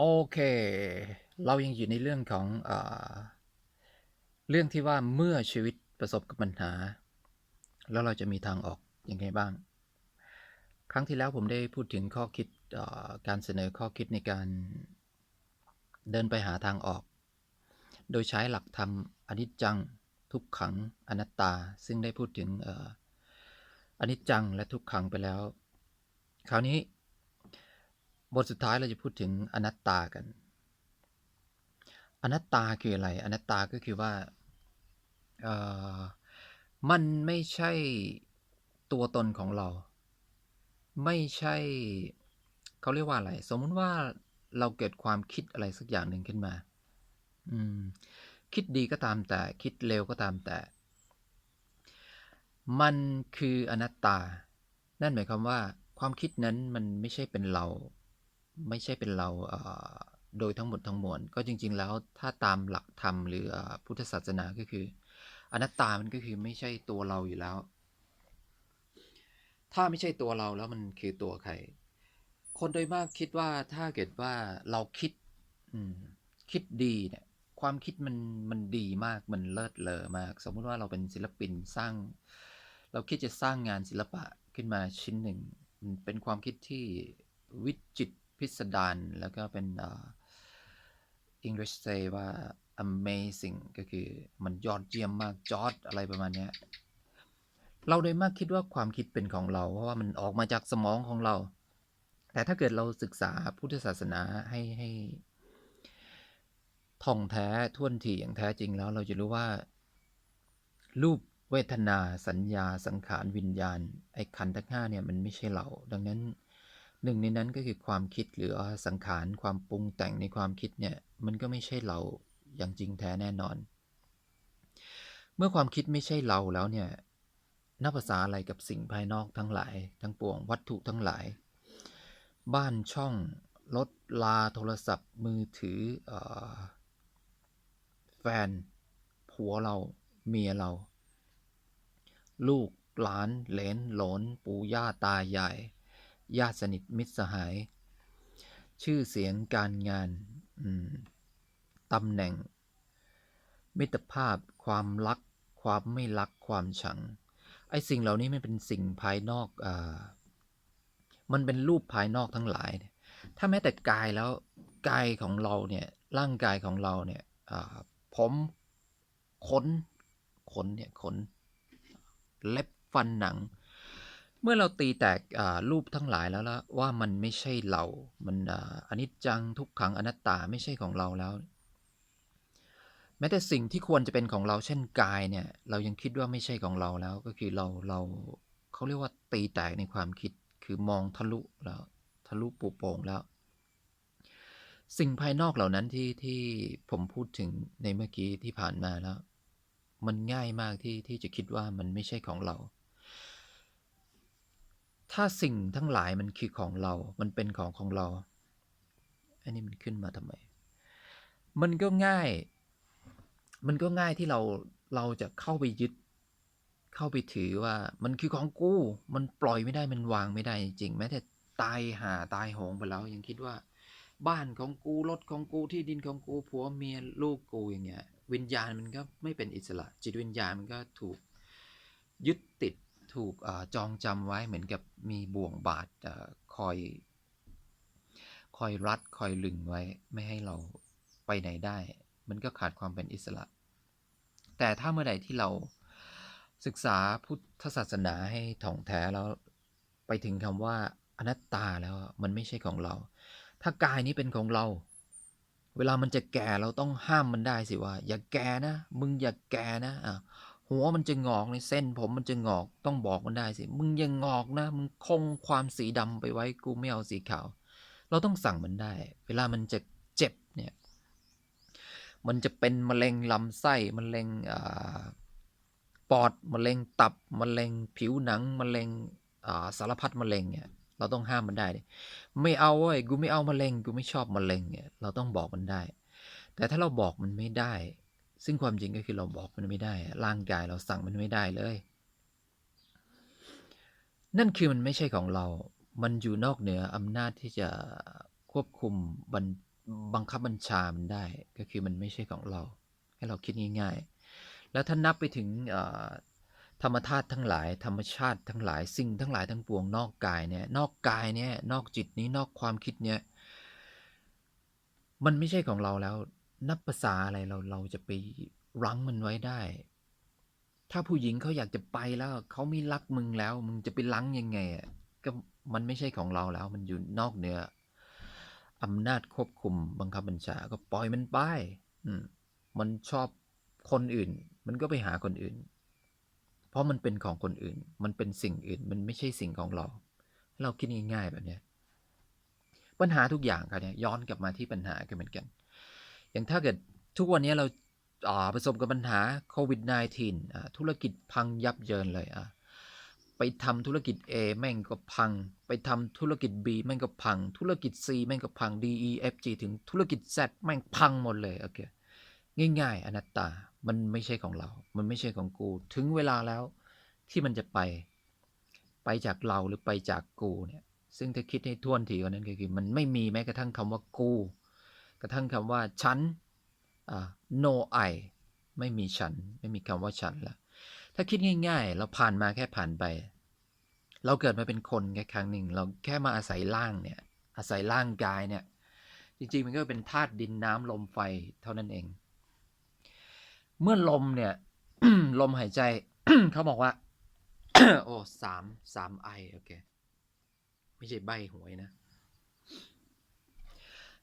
โอเค เรายังอยู่ในเรื่องของเอเรื่องที่ว่าเมื่อชีวิตประสบกับปัญหา แล้วเราจะมีทางออกอยังไงบ้าง ครั้งที่แล้วผมได้พูดถึงข้อคิดการเสนอข้อคิดในการเดินไปหาทางออก โดยใช้หลักธรรมอนิจจัง ทุกขังอนัตตา ซึ่งได้พูดถึงออนิจจังและทุกขังไปแล้ว คราวนี้ บทสุดท้ายเราจะพูดถึงอนัตตากัน อนัตตาคืออะไร อนัตตาก็คือว่ามันไม่ใช่ตัวตนของเรา ไม่ใช่เขาเรียกว่าอะไร สมมติว่าเราเกิดความคิดอะไรสักอย่างหนึ่งขึ้นมา อืม คิดดีก็ตามแต่ คิดเร็วก็ตามแต่ มันคืออนัตตา นั่นหมายความว่า ความคิดนั้นมันไม่ใช่เป็นเรา ไม่ใช่เป็นเราโดยทั้งหมดทั้งมวลก็จริง ๆ แล้วถ้าตามหลักธรรมหรือพุทธศาสนาก็คือ อนัตตามันก็คือไม่ใช่ตัวเราอยู่แล้ว ถ้าไม่ใช่ตัวเราแล้วมันคือตัวใคร คนโดยมากคิดว่าถ้าเกิดว่าเราคิดคิดดีเนี่ยความคิดมันมันดีมากมันเลิศเลอมาก สมมุติว่าเราเป็นศิลปินสร้าง เราคิดจะสร้างงานศิลปะขึ้นมาชิ้นหนึ่ง เป็นความคิดที่วิจิตร พิสดารแล้วก็เป็นอ่อ English say ว่า amazing ก็คือมันยอดเยี่ยมมากจอร์ดอะไรประมาณนี้เราโดยมากคิดว่าความคิดเป็นของเรา เพราะว่ามันออกมาจากสมองของเรา แต่ถ้าเกิดเราศึกษาพุทธศาสนาให้ให้ท่องแท้ท่วนทีอย่างแท้จริงแล้วเราจะรู้ว่า รูปเวทนาสัญญาสังขารวิญญาณ ไอ้ขันธ์ทั้งห้าเนี่ยมันไม่ใช่เรา ดังนั้น หนึ่งในนั้นก็คือความคิดหรือสังขารความปรุงแต่งในความคิดเนี่ยมันก็ไม่ใช่เราอย่างจริงแท้แน่นอน เมื่อความคิดไม่ใช่เราแล้วเนี่ยนับภาษาอะไรกับสิ่งภายนอกทั้งหลาย ทั้งปวงวัตถุทั้งหลาย บ้านช่องรถลาโทรศัพท์มือถือเออแฟนผัวเราเมียเรา ลูกหลาน เหลนหลนปู่ย่าตายาย ญาติสนิทมิตรสหาย ชื่อเสียงการงานตำแหน่ง มิตรภาพ ความรัก ความไม่รักความชัง ไอ้สิ่งเหล่านี้มันเป็นสิ่งภายนอกอมันเป็นรูปภายนอกทั้งหลาย ถ้าแม้แต่กายแล้วกายของเราเนี่ยร่างกายของเราเนี่ยผมขนขนเนี่ยขน เล็บฟันหนัง มื่อเราตีแตกรูปทั้งหลายแล้วละว่ามันไม่ใช่เรา มันออนิจจังทุกขังอนัตตาไม่ใช่ของเราแล้ว แม้แต่สิ่งที่ควรจะเป็นของเราเช่นกายเนี่ย เรายังคิดว่าไม่ใช่ของเราแล้ว ก็คือเราเราเขาเรียกว่าตีแตกในความคิดคือมองทะลุแล้วทะลุปูโป่งแล้ว สิ่งภายนอกเหล่านั้นที่ที่ผมพูดถึงในเมื่อกี้ที่ผ่านมาแล้ว มันง่ายมากที่ที่จะคิดว่ามันไม่ใช่ของเรา ถ้าสิ่งทั้งหลายมันคือของเรา มันเป็นของของเรา อันนี้มันขึ้นมาทำไม มันก็ง่าย มันก็ง่ายที่เรา เราจะเข้าไปยึด เข้าไปถือว่า มันคือของกูมันปล่อยไม่ได้ มันวางไม่ได้จริง แม้แต่ตายหาตายโหงไปแล้วยังคิดว่า บ้านของกู รถของกู ที่ดินของกู ผัวเมียลูกกูอย่างเงี้ย วิญญาณมันก็ไม่เป็นอิสระ จิตวิญญาณมันก็ถูกยึดติด ถูกจองจำไว้เหมือนกับมีบ่วงบาดคอย คอยรัดคอยลึงไว้ไม่ให้เราไปไหนได้ มันก็ขาดความเป็นอิสระ แต่ถ้าเมื่อใดที่เราศึกษาพุทธศาสนาให้ถ่องแท้แล้วไปถึงคำว่าอนัตตาแล้วมันไม่ใช่ของเรา ถ้ากายนี้เป็นของเรา เวลามันจะแก่เราต้องห้ามมันได้สิว่า อย่าแก่นะ มึงอย่าแก่นะอะ หัวมันจะงอกในเส้น ผมมันจะงอกต้องบอกมันได้สิ มึงย่างงอกนะ มึงคงความสีดำไปไว้กูไม่เอาสีขาว เราต้องสั่งมันได้ เวลามันจะเจ็บเนี่ย มันจะเป็นมะเร็งลำไส้มะเร็งอปอดมะเร็งตับมะเร็งผิวหนังมะเร็งสารพัดมะเร็งเนี่ยเราต้องห้ามมันได้ดิไม่เอาเว้ยกูไม่เอามะเร็งกูไม่ชอบมะเร็งเนี่ยเราต้องบอกมันได้ แต่ถ้าเราบอกมันไม่ได้ ซึ่งความจริงก็คือเราบอกมันไม่ได้ ร่างกายเราสั่งมันไม่ได้เลย นั่นคือมันไม่ใช่ของเรา มันอยู่นอกเหนืออำนาจที่จะควบคุมบัญบังคับบัญชามันได้ ก็คือมันไม่ใช่ของเรา ให้เราคิดง่ายๆ แล้วถ้านับไปถึงธรรมธาตุทั้งหลาย ธรรมชาติทั้งหลาย สิ่งทั้งหลายทั้งปวงนอกกายเนี่ย นอกกายเนี่ย นอกจิตนี้ นอกความคิดเนี่ย มันไม่ใช่ของเราแล้ว นับภาษาอะไรเราเราจะไปรั้งมันไว้ได้ ถ้าผู้หญิงเขาอยากจะไปแล้วเขาไม่รักมึงแล้ว มึงจะไปลังยังไงอะก็มันไม่ใช่ของเราแล้ว มันอยู่นอกเหนืออำนาจควบคุมบังคับบัญชา ก็ปล่อยมันไปอืมมันชอบคนอื่น มันก็ไปหาคนอื่น เพราะมันเป็นของคนอื่น มันเป็นสิ่งอื่น มันไม่ใช่สิ่งของเรา เราคิดง่ายๆแบบนี้ปัญหาทุกอย่างครับเนี่ยย้อนกลับมาที่ปัญหากันเหมือนกัน อย่างถ้าเกิดทุกวันนี้เราอ่าประสบกับปัญหาโควิด -19 ธุรกิจพังยับเยินเลยอะไปทำธุรกิจ A แม่งก็พัง ไปทำธุรกิจ B แม่งก็พัง ธุรกิจ C แม่งก็พัง D E F G ถึงธุรกิจ Z แม่งพังหมดเลยโอเคง่ายๆ อนัตตา มันไม่ใช่ของเรา มันไม่ใช่ของกู ถึงเวลาแล้วที่มันจะไป ไปจากเราหรือไปจากกูเนี่ย ซึ่งถ้าคิดให้ท่วนทีกว่านั้นก็คือ มันไม่มีแม้กระทั่งคำว่ากู กระทั่งคำว่าฉันอ่ no I ไม่มีฉัน ไม่มีคำว่าฉันละถ้าคิดง่าย ๆ เราผ่านมาแค่ผ่านไป เราเกิดมาเป็นคนแค่ครั้งหนึ่ง เราแค่มาอาศัยร่างเนี่ย อาศัยร่างกายเนี่ย จริงๆ มันก็เป็นธาตุดินน้ำลมไฟเท่านั้นเอง เมื่อลมเนี่ย ลมหายใจ เขาบอกว่า โอ้สามสามไอโอเค ไม่ใช่ใบหวยนะ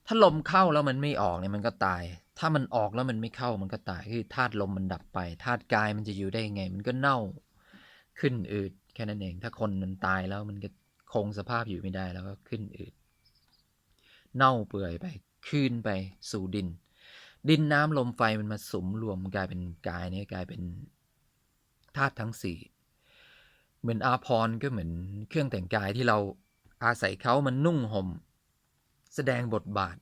ถ้าลมเข้าแล้วมันไม่ออกเนี่ยมันก็ตาย ถ้ามันออกแล้วมันไม่เข้ามันก็ตาย คือธาตุลมมันดับไปธาตุกายมันจะอยู่ได้ยังไง มันก็เน่าขึ้นอืดแค่นั้นเอง ถ้าคนมันตายแล้วมันก็คงสภาพอยู่ไม่ได้แล้วก็ขึ้นอืด เน่าเปื่อยไปคืนไปสู่ดิน ดินน้ำลมไฟมันมาสมรวมกลายเป็นกายเนี่ยกลายเป็นธาตุทั้งสี่เหมือนอาพรก็เหมือนเครื่องแต่งกายที่เราอาศัยเขามันนุ่งห่ม แสดงบทบาท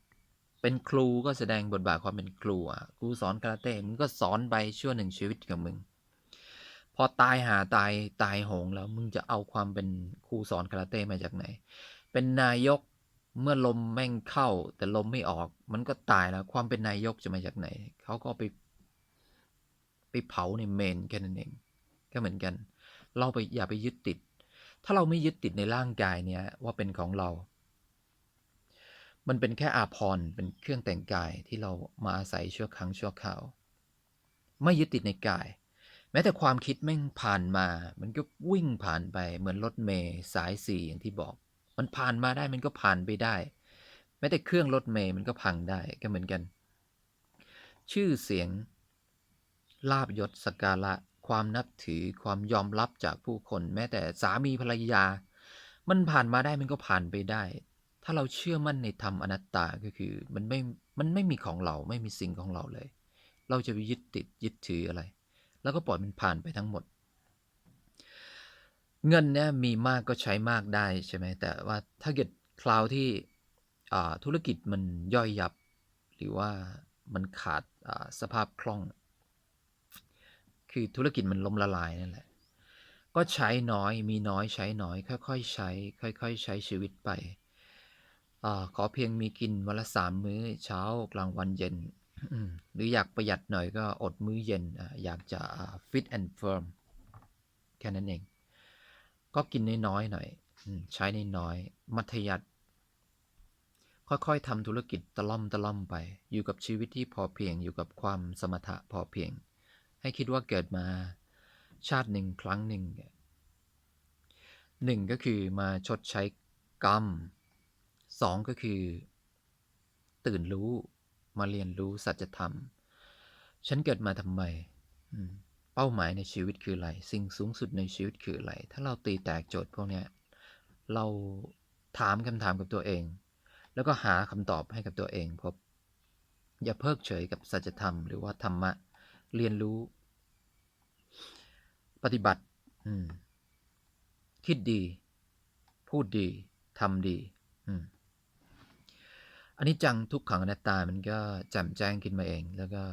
เป็นครูก็แสดงบทบาทความเป็นครูอะครูสอนคาราเต้มึงก็สอนไปชั่วหนึ่งชีวิตกับมึง พอตายหาตายตายหงแล้วมึงจะเอาความเป็นครูสอนคาราเต้มาจากไหน เป็นนายกเมื่อลมแม่งเข้า แต่ลมไม่ออก มันก็ตายแล้ว ความเป็นนายกจะมาจากไหนเขาก็ไป ไปเผาในเมนแค่นั้นเองก็เหมือนกัน เราไปอย่าไปยึดติด ถ้าเราไม่ยึดติดในร่างกายเนี่ยว่าเป็นของเรา มันเป็นแค่อาพรณ์เป็นเครื่องแต่งกายที่เรามาอาศัยชั่วครั้งชั่วคราว ไม่ยึดติดในกาย แม้แต่ความคิดแม่งผ่านมา มันก็วิ่งผ่านไปเหมือนรถเมย์สายสี่อย่างที่บอก มันผ่านมาได้มันก็ผ่านไปได้ แม้แต่เครื่องรถเมย์มันก็พังได้ก็เหมือนกัน ชื่อเสียงลาบยศสกการะ ความนับถือความยอมรับจากผู้คน แม้แต่สามีภรรยา มันผ่านมาได้มันก็ผ่านไปได้าเราเชื่อมั่นในธรรมอนัตตาก็คือมันไม่ มันไม่มีของเราไม่มีสิ่งของเราเลย เราจะไปยึดติดยึดถืออะไร แล้วก็ปล่อยมันผ่านไปทั้งหมด เงินเนี่ยมีมากก็ใช้มากได้ใช่ไหมแต่ว่าถ้าเกิดคราวที่ธุรกิจมันย่อยยับ หรือว่ามันขาดสภาพคล่อง คือธุรกิจมันล้มละลายนั่นแหละ ก็ใช้น้อยมีน้อยใช้น้อย ค่อยๆใช้ ค่อย ๆ ใช้ชีวิตไป อขอเพียงมีกินวันละสามมื้อเช้ากลางวันเย็น หรืออยากประหยัดหน่อยก็อดมื้อเย็นอยากจะ fit and firm แค่นั้นเอง ก็กินน้อยๆหน่อย ใช้น้อยๆมัธยัติค่อยๆทำธุรกิจตะล่อมตะล่อมไป อยู่กับชีวิตที่พอเพียงอยู่กับความสมถะพอเพียง ให้คิดว่าเกิดมาชาติหนึ่งครั้งหนึ่งหนึ่งก็คือมาชดใช้กรรม สองก็คือ ตื่นรู้มาเรียนรู้สัจธรรม ฉันเกิดมาทำไม เป้าหมายในชีวิตคืออะไร สิ่งสูงสุดในชีวิตคืออะไร ถ้าเราตีแตกโจทย์พวกนี้เราถามคำถามกับตัวเอง แล้วก็หาคำตอบให้กับตัวเองพบ อย่าเพิกเฉยกับสัจธรรมหรือว่าธรรมะ เรียนรู้ ปฏิบัติคิดดี พูดดีทำดี อืม อันนี้จังทุกขังอนัตตามันก็แจ่มแจ้งขึ้นมาเอง แล้วก็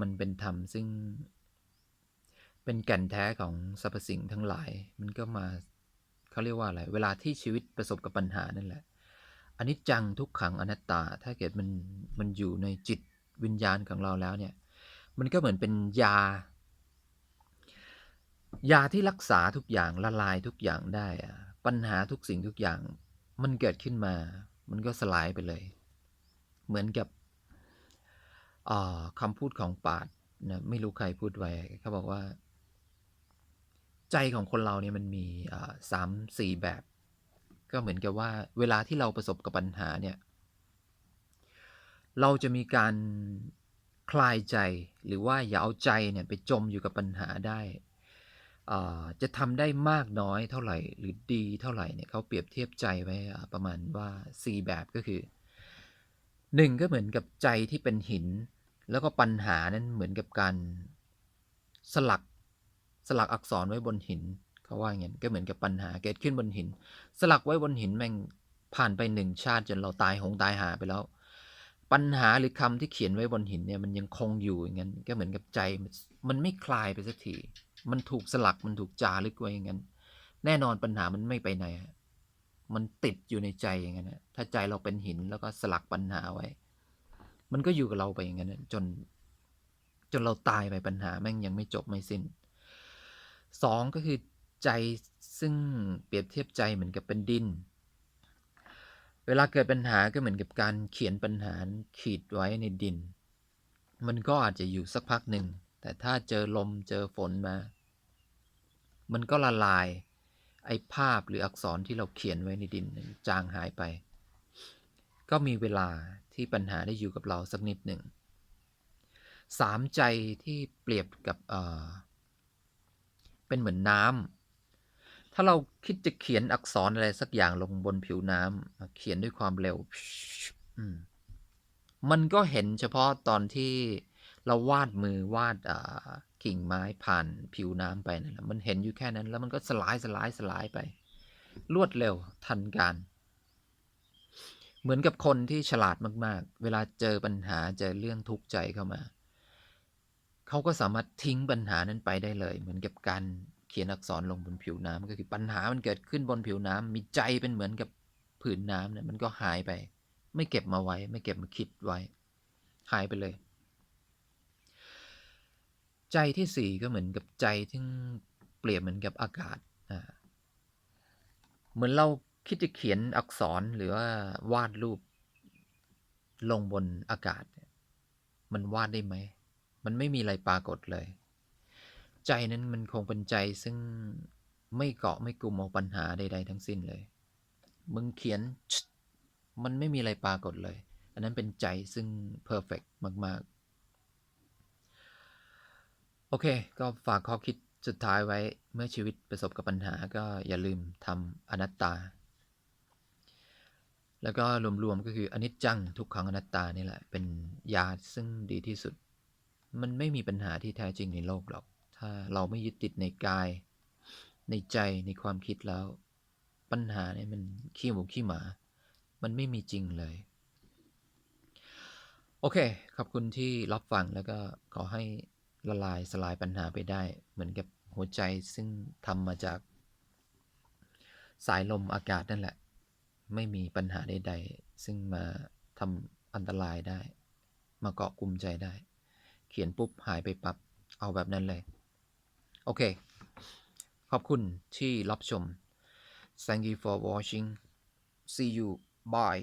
มันเป็นธรรมซึ่ง เป็นแก่นแท้ของสรรพสิ่งทั้งหลาย มันก็มาเขาเรียกว่าอะไร เวลาที่ชีวิตประสบกับปัญหานั่นแหละออนิจจังทุกขังอนัตตา ถ้าเกิดมันมันอยู่ในจิตวิญญาณของเราแล้วเนี่ย มันก็เหมือนเป็นยา ยาที่รักษาทุกอย่างละลายทุกอย่างได้ปัญหาทุกสิ่งทุกอย่างมันเกิดขึ้นมา มันก็สลายไปเลย เหมือนกับคำพูดของปาดนะไม่รู้ใครพูดไว้เขาบอกว่า ใจของคนเราเนี่ยมันมีสามสี่แบบ ก็เหมือนกับว่า เวลาที่เราประสบกับปัญหาเนี่ย เราจะมีการคลายใจหรือว่าอย่าเอาใจเนี่ยไปจมอยู่กับปัญหาได้ จะทำได้มากน้อยเท่าไหร่ หรือดีเท่าไหร่เนี่ยเขาเปรียบเทียบใจไว้ประมาณว่าสี่แบบก็คือหนึ่งก็เหมือนกับใจที่เป็นหิน แล้วก็ปัญหานั้นเหมือนกับการสลักสลักอักษรไว้บนหินเขาว่าอย่างนั้นก็เหมือนกับปัญหาเกิดขึ้นบนหิน สลักไว้บนหินแม่งผ่านไปหนึ่งชาติจนเราตายหงตายหาไปแล้ว ปัญหาหรือคำที่เขียนไว้บนหินเนี่ยมันยังคงอยู่อย่างนั้นก็เหมือนกับใจมันไม่คลายไปสักที มันถูกสลักมันถูกจารึกไว้อย่างนั้น แน่นอนปัญหามันไม่ไปไหนฮะมันติดอยู่ในใจอย่างนั้นนะถ้าใจเราเป็นหินแล้วก็สลักปัญหาไว้ มันก็อยู่กับเราไปอย่างนั้นจน จนเราตายไปปัญหาแม่งยังไม่จบไม่สิ้นสองก็คือใจซึ่งเปรียบเทียบใจเหมือนกับเป็นดิน เวลาเกิดปัญหาก็เหมือนกับการเขียนปัญหาขีดไว้ในดิน มันก็อาจจะอยู่สักพักหนึ่ง แต่ถ้าเจอลมเจอฝนมา มันก็ละลาย ไอ้ภาพหรืออักษรที่เราเขียนไว้ในดินจางหายไป ก็มีเวลาที่ปัญหาได้อยู่กับเราสักนิดหนึ่งสามใจที่เปรียบกับเออเป็นเหมือนน้ำถ้าเราคิดจะเขียนอักษรอะไรสักอย่างลงบนผิวน้ำเขียนด้วยความเร็วมมันก็เห็นเฉพาะตอนที่ เราวาดมือวาดกิ่งไม้ผ่านผิวน้ำไปนั่นแหละมันเห็นอยู่แค่นั้น แล้วมันก็สลายสลายสลายไป รวดเร็วทันการ เหมือนกับคนที่ฉลาดมาก ๆ เวลาเจอปัญหาเจอเรื่องทุกข์ใจเข้ามา เขาก็สามารถทิ้งปัญหานั้นไปได้เลย เหมือนกับการเขียนอักษรลงบนผิวน้ำก็คือปัญหามันเกิดขึ้นบนผิวน้ำมีใจเป็นเหมือนกับผืนน้ำเนี่ยมันก็หายไป ไม่เก็บมาไว้ ไม่เก็บมาคิดไว้ หายไปเลย ใจที่สี่ก็เหมือนกับใจที่เปรียบเหมือนกับอากาศอ่าเหมือนเราคิดจะเขียนอักษรหรือว่าวาดรูป ลงบนอากาศ มันวาดได้ไหม มันไม่มีอะไรปรากฏเลย ใจนั้นมันคงเป็นใจซึ่งไม่เกาะไม่กลุ่มเอาปัญหาใด ๆ ทั้งสิ้นเลย มึงเขียน มันไม่มีอะไรปรากฏเลย อันนั้นเป็นใจซึ่งเพอร์เฟกมาก ๆ โอเค ก็ฝากข้อคิดสุดท้ายไว้เมื่อชีวิตประสบกับปัญหาก็อย่าลืมทำอนัตตา แล้วก็รวมๆก็คืออนิจจังทุกขังอนัตตานี่แหละ เป็นยาซึ่งดีที่สุด มันไม่มีปัญหาที่แท้จริงในโลกหรอก ถ้าเราไม่ยึดติดในกาย ในใจในความคิดแล้ว ปัญหาเนี่ยมันขี้หมูขี้หมา มันไม่มีจริงเลย โอเค ขอบคุณที่รับฟังแล้วก็ขอให้ ละลายสลายปัญหาไปได้ เหมือนกับหัวใจซึ่งทำมาจาก สายลมอากาศนั่นแหละ ไม่มีปัญหาใดๆ ซึ่งมาทำอันตรายได้ มาเกาะกลุ่มใจได้ เขียนปุ๊บหายไปปับ๊บเอาแบบนั้นเลย โอเค ขอบคุณที่รับชม thank you for watching see you bye